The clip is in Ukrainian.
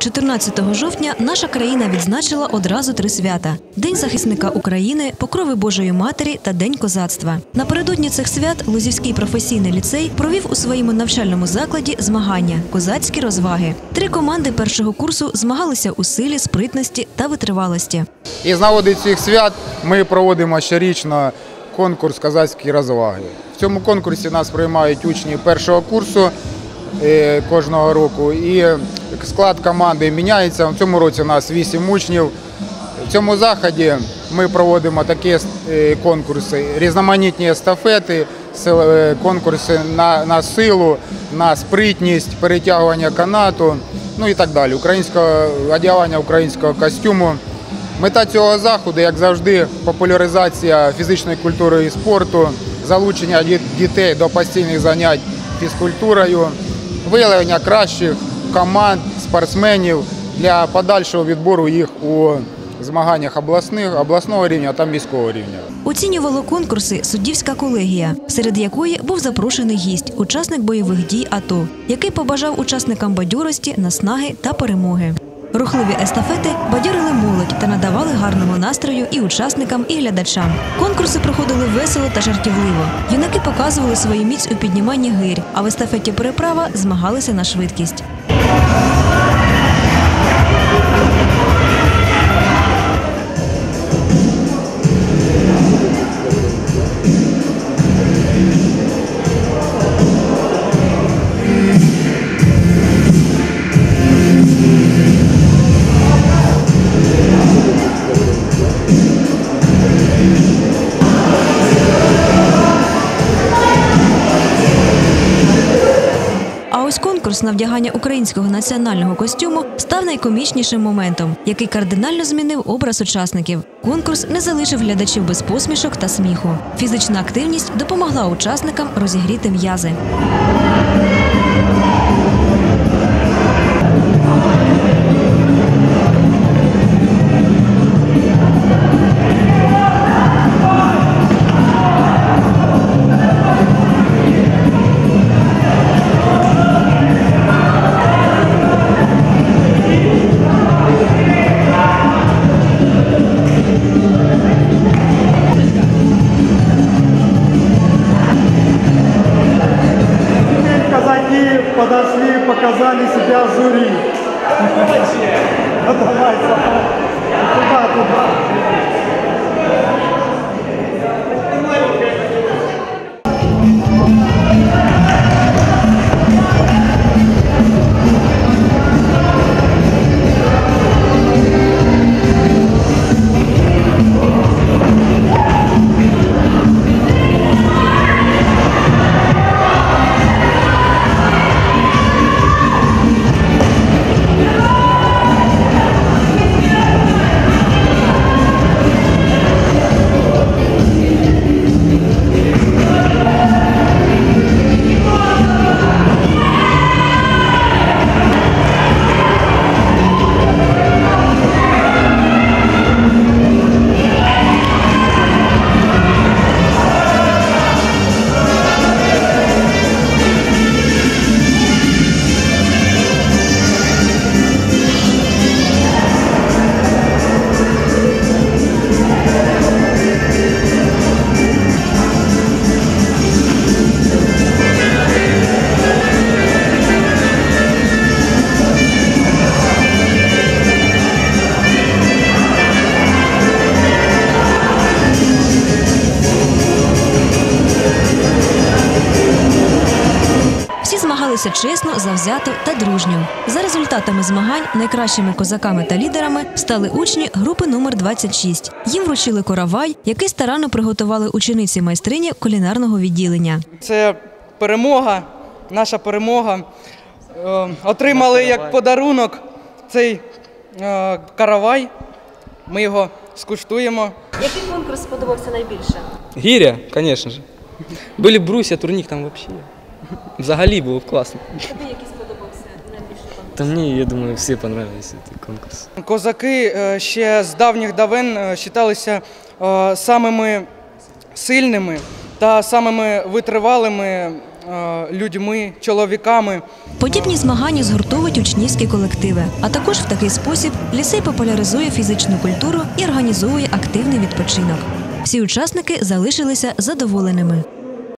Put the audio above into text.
14 жовтня наша країна відзначила одразу три свята: День захисника України, Покрови Божої Матері та День козацтва. Напередодні цих свят Лозівський професійний ліцей провів у своєму навчальному закладі змагання козацькі розваги. Три команди першого курсу змагалися у силі, спритності та витривалості. І з нагоди цих свят ми проводимо щорічно конкурс Казацькі розваги. В цьому конкурсі нас приймають учні першого курсу е, кожного року. І склад команди міняється. В цьому році у нас 8 учнів. В цьому заході ми проводимо такі е, конкурси, різноманітні естафети, е, конкурси на, на силу, на спритність, перетягування канату, ну і так далі. Українського одягання українського костюму. Мета цього заходу, як завжди, популяризація фізичної культури і спорту, залучення дітей до постійних занять фізкультурою, виявлення кращих команд, спортсменів для подальшого відбору їх у змаганнях обласних, обласного рівня та міського рівня. Оцінювало конкурси суддівська колегія, серед якої був запрошений гість, учасник бойових дій АТО, який побажав учасникам бадьорості, наснаги та перемоги. Рухливі естафети бадьорили молодь та надавали гарному настрою і учасникам, і глядачам. Конкурси проходили весело та жартівливо. Юнаки показували свою міць у підніманні гирь, а в естафеті переправа змагалися на швидкість. Ось конкурс на вдягання українського національного костюму став найкомічнішим моментом, який кардинально змінив образ учасників. Конкурс не залишив глядачів без посмішок та сміху. Фізична активність допомогла учасникам розігріти м'язи. Показали журі. Давайте. Куда, Ну, змагалися чесно, завзято та дружньо. За результатами змагань найкращими козаками та лідерами стали учні групи номер 26. Їм вручили коравай, який старанно приготували учениці майстрині кулінарного відділення. Це перемога, наша перемога. Е, Отримали як подарунок цей е, каравай. Ми його скуштуємо. Який конкурс сподобався найбільше? Гіря, звісно ж. Були брусья, турнік там взагалі. Взагалі було б класно. Тобі який сподобався найбільше конкурс? Да мне, я думаю, все понравились этот конкурс. Козаки е, ще з давніх давен е, вважалися е, самими сильними та самими витривалими е, е, людьми, чоловіками. Подібні змагання згуртовують учнівські колективи. А також в такий спосіб ліцей популяризує фізичну культуру і організовує активний відпочинок. Всі учасники залишилися задоволеними.